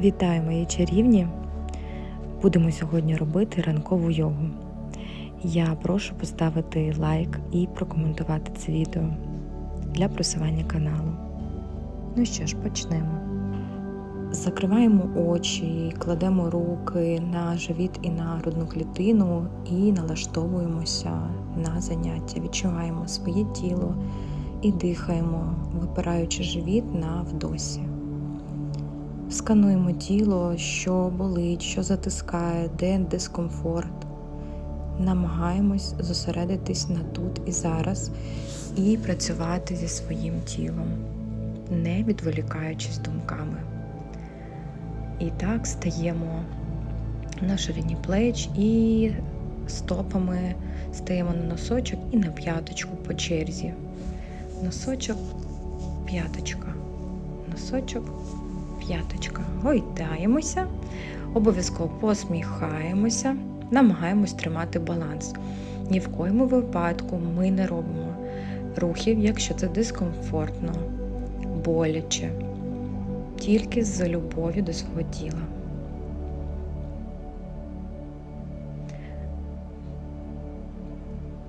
Вітаю мої чарівні! Будемо сьогодні робити ранкову йогу. Я прошу поставити лайк і прокоментувати це відео для просування каналу. Ну що ж, почнемо. Закриваємо очі, кладемо руки на живіт і на грудну клітину і налаштовуємося на заняття. Відчуваємо своє тіло і дихаємо, випираючи живіт на вдосі. Скануємо тіло, що болить, що затискає, де дискомфорт. Намагаємось зосередитись на тут і зараз і працювати зі своїм тілом, не відволікаючись думками. І так стаємо на ширині плеч і стопами стаємо на носочок і на п'яточку по черзі. Носочок, п'яточка, носочок, п'яточка. Гойдаємося, обов'язково посміхаємося, намагаємось тримати баланс. Ні в коєму випадку ми не робимо рухів, якщо це дискомфортно, боляче, тільки з любов'ю до свого тіла.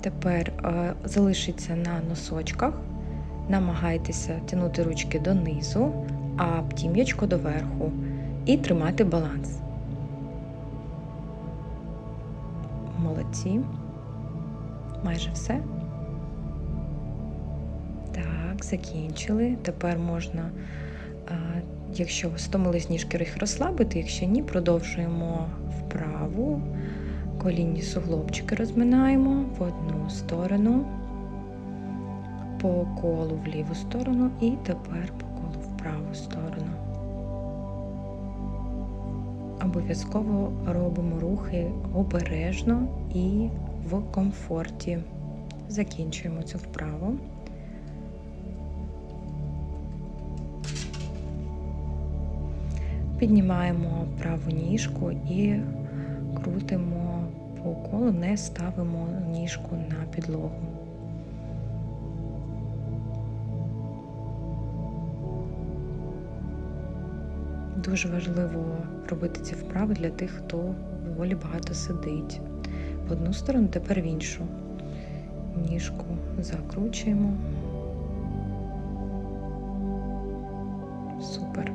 Тепер е, залишиться на носочках, намагайтеся тягнути ручки донизу, а тім'ячко доверху і тримати баланс. Молодці. Майже все. Так, закінчили. Тепер можна, якщо стомились ніжки їх розслабити, якщо ні, продовжуємо вправу. Колінні суглобчики розминаємо в одну сторону, по колу в ліву сторону і тепер по праву сторону. Обов'язково робимо рухи обережно і в комфорті. Закінчуємо цю вправу. Піднімаємо праву ніжку і крутимо по колу, не ставимо ніжку на підлогу. Дуже важливо робити ці вправи для тих, хто доволі багато сидить. В одну сторону, тепер в іншу. Ніжку закручуємо. Супер.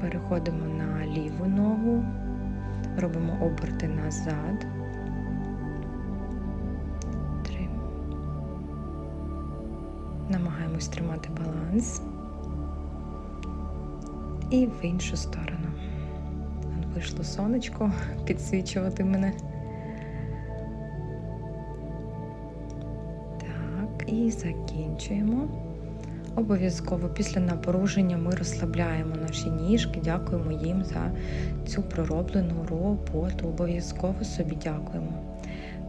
Переходимо на ліву ногу, робимо оберти назад. Три. Намагаємось тримати баланс. І в іншу сторону. Вийшло сонечко підсвічувати мене. Так, і закінчуємо. Обов'язково після напоруження ми розслабляємо наші ніжки, дякуємо їм за цю пророблену роботу. Обов'язково собі дякуємо.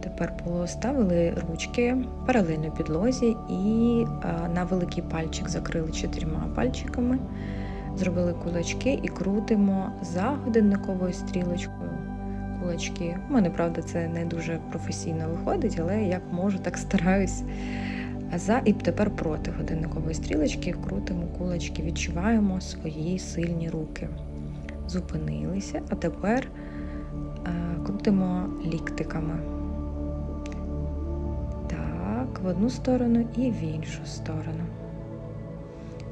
Тепер поставили ручки паралельно підлозі і на великий пальчик закрили чотирма пальчиками. Зробили кулачки і крутимо за годинниковою стрілочкою кулачки. У мене, правда, це не дуже професійно виходить, але як можу, так стараюсь. За І тепер проти годинникової стрілочки крутимо кулачки, відчуваємо свої сильні руки. Зупинилися, а тепер е, крутимо ліктиками. Так, в одну сторону і в іншу сторону.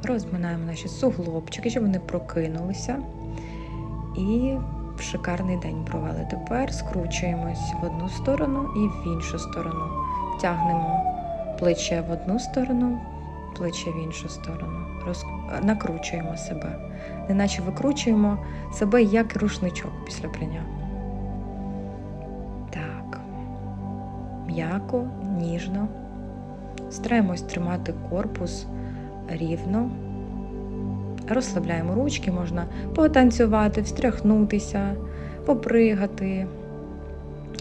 Розминаємо наші суглобчики, щоб вони прокинулися. І в шикарний день провели. Тепер скручуємось в одну сторону і в іншу сторону. Тягнемо плече в одну сторону, плече в іншу сторону. Роз... Накручуємо себе. Неначе викручуємо себе як рушничок після прання. Так. М'яко, ніжно. Стараємось тримати корпус рівно. Розслабляємо ручки, можна потанцювати, встряхнутися, попригати,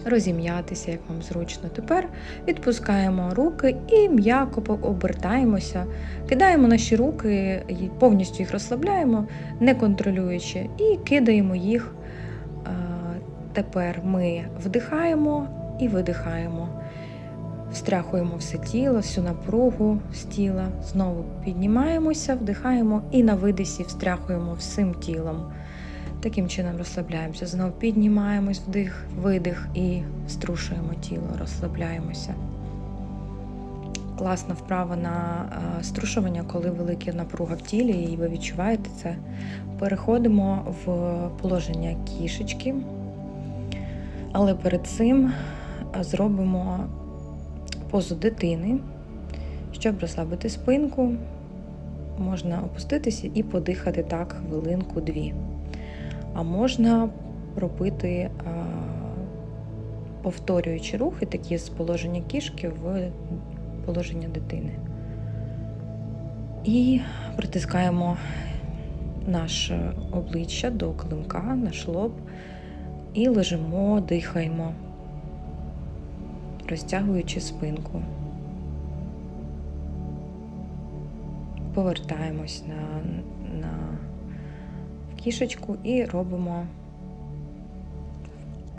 розім'ятися, як вам зручно. Тепер відпускаємо руки і м'яко обертаємося, кидаємо наші руки, повністю їх розслабляємо, не контролюючи, і кидаємо їх. Тепер ми вдихаємо і видихаємо. Встряхуємо все тіло, всю напругу з тіла. Знову піднімаємося, вдихаємо і на видисі встряхуємо всім тілом. Таким чином розслабляємося. Знову піднімаємось, вдих, видих і струшуємо тіло, розслабляємося. Класна вправа на е, струшування, коли велика напруга в тілі, і ви відчуваєте це. Переходимо в положення кішечки, але перед цим е, зробимо позу дитини, щоб розслабити спинку. Можна опуститися і подихати так хвилинку-дві. А можна робити а, повторюючи рухи, такі з положення кішки в положення дитини. І притискаємо наше обличчя до клинка, наш лоб, і лежимо, дихаємо, розтягуючи спинку. Повертаємось на, на кішечку і робимо.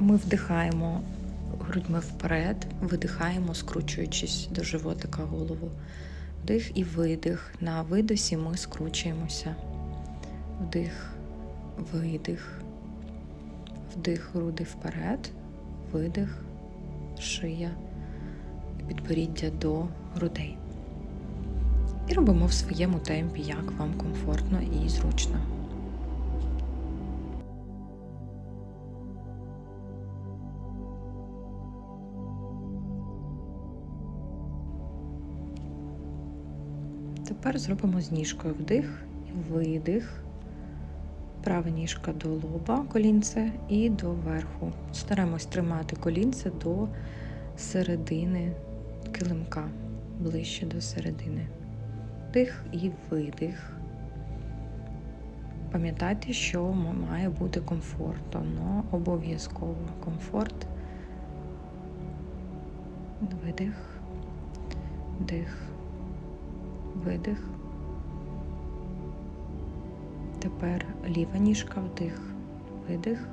Ми вдихаємо грудьми вперед, видихаємо, скручуючись до животика голову. Вдих і видих. На видосі ми скручуємося. Вдих, видих, вдих, груди вперед, видих, шия, і підборіддя до грудей. І робимо в своєму темпі, як вам комфортно і зручно. Тепер зробимо з ніжкою вдих і видих. Права ніжка до лоба, колінце і до верху. Стараємось тримати колінце до середини килимка, ближче до середини. Вдих і видих. Пам'ятайте, що має бути комфортно, обов'язково комфорт. Видих, вдих видих. Тепер ліва ніжка вдих, видих.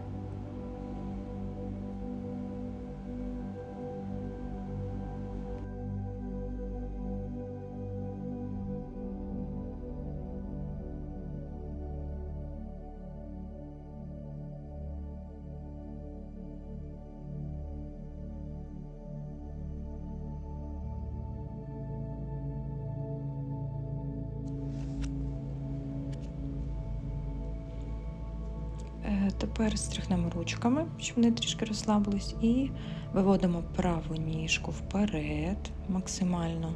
Тепер стряхнемо ручками, щоб вони трішки розслабились, і виводимо праву ніжку вперед. Максимально,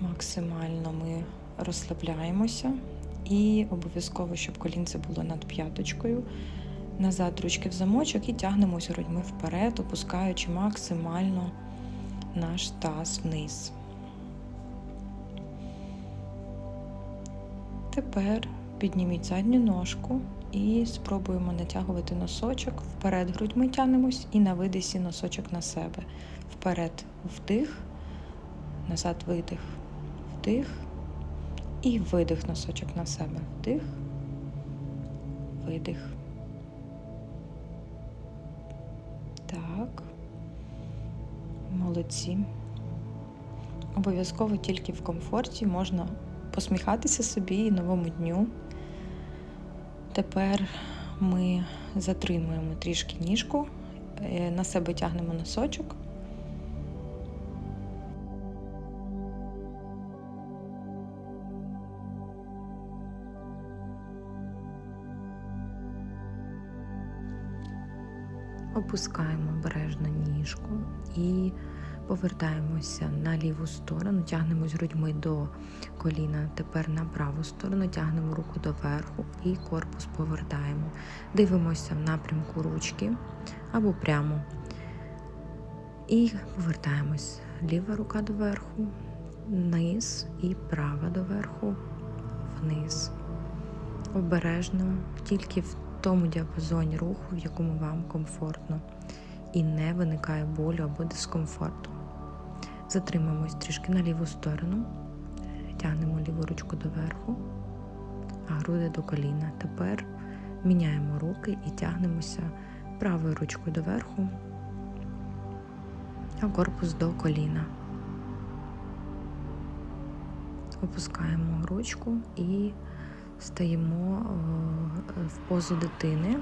максимально ми розслабляємося. І обов'язково, щоб колінце було над п'яточкою. Назад ручки в замочок і тягнемося грудьми вперед, опускаючи максимально наш таз вниз. Тепер підніміть задню ножку і спробуємо натягувати носочок. Вперед грудьми тягнемось і на видисі носочок на себе. Вперед вдих, назад видих, вдих і видих носочок на себе. Вдих, видих. Так. Молодці. Обов'язково тільки в комфорті можна посміхатися собі і новому дню. Тепер ми затримуємо трішки ніжку, е, на себе тягнемо носочок. Опускаємо обережно ніжку і повертаємося на ліву сторону, тягнемось грудьми до коліна. Тепер на праву сторону тягнемо руку доверху і корпус повертаємо. Дивимося в напрямку ручки або прямо. І повертаємось. Ліва рука доверху, вниз і права доверху, вниз. Обережно, тільки в тому діапазоні руху, в якому вам комфортно, і не виникає болю або дискомфорту. Затримуємось трішки на ліву сторону, тягнемо ліву ручку доверху, а груди до коліна. Тепер міняємо руки і тягнемося правою ручкою доверху, а корпус до коліна. Опускаємо ручку і стаємо е, в позу дитини.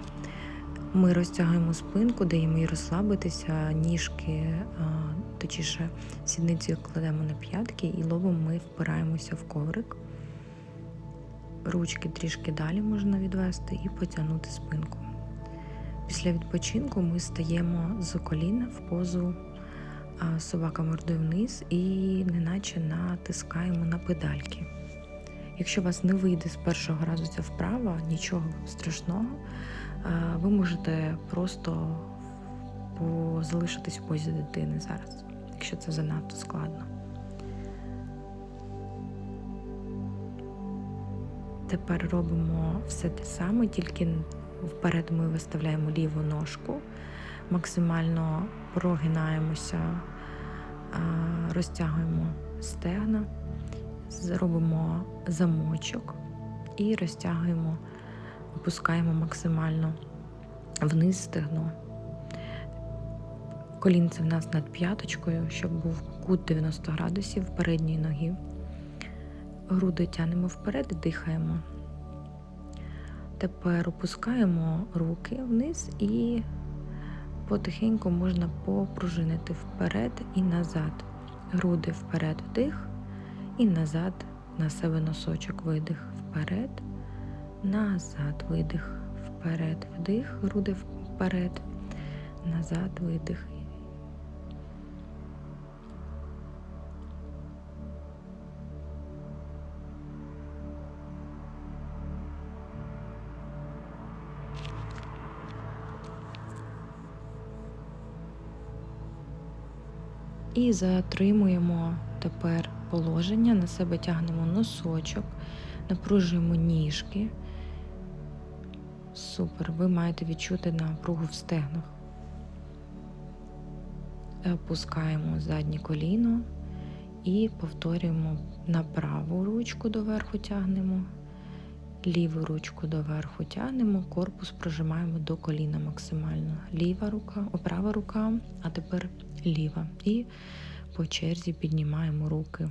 Ми розтягуємо спинку, даємо їй розслабитися, ніжки, е, точніше, сідницю кладемо на п'ятки і лобом ми впираємося в коврик. Ручки трішки далі можна відвести і потягнути спинку. Після відпочинку ми стаємо з коліна в позу собака мордою вниз і неначе натискаємо на педальки. Якщо у вас не вийде з першого разу ця вправа, нічого страшного, ви можете просто залишитись в позі дитини зараз, якщо це занадто складно. Тепер робимо все те саме, тільки вперед ми виставляємо ліву ножку, максимально прогинаємося, розтягуємо стегна, зробимо замочок і розтягуємо, опускаємо максимально вниз стегно. Колінце в нас над п'яточкою, щоб був кут 90 градусів передньої ноги. Груди тянемо вперед і дихаємо. Тепер опускаємо руки вниз і потихеньку можна попружинити вперед і назад. Груди вперед вдих і назад на себе носочок видих вперед, назад видих, вперед, вдих, груди вперед, назад видих. І затримуємо тепер положення, на себе тягнемо носочок, напружуємо ніжки. Супер, ви маєте відчути напругу в стегнах. Опускаємо заднє коліно і повторюємо на праву ручку доверху тягнемо, ліву ручку доверху тягнемо, корпус прожимаємо до коліна максимально. Ліва рука, права рука, а тепер ліва. І по черзі піднімаємо руки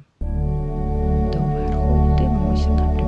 доверху, дивимося напрямок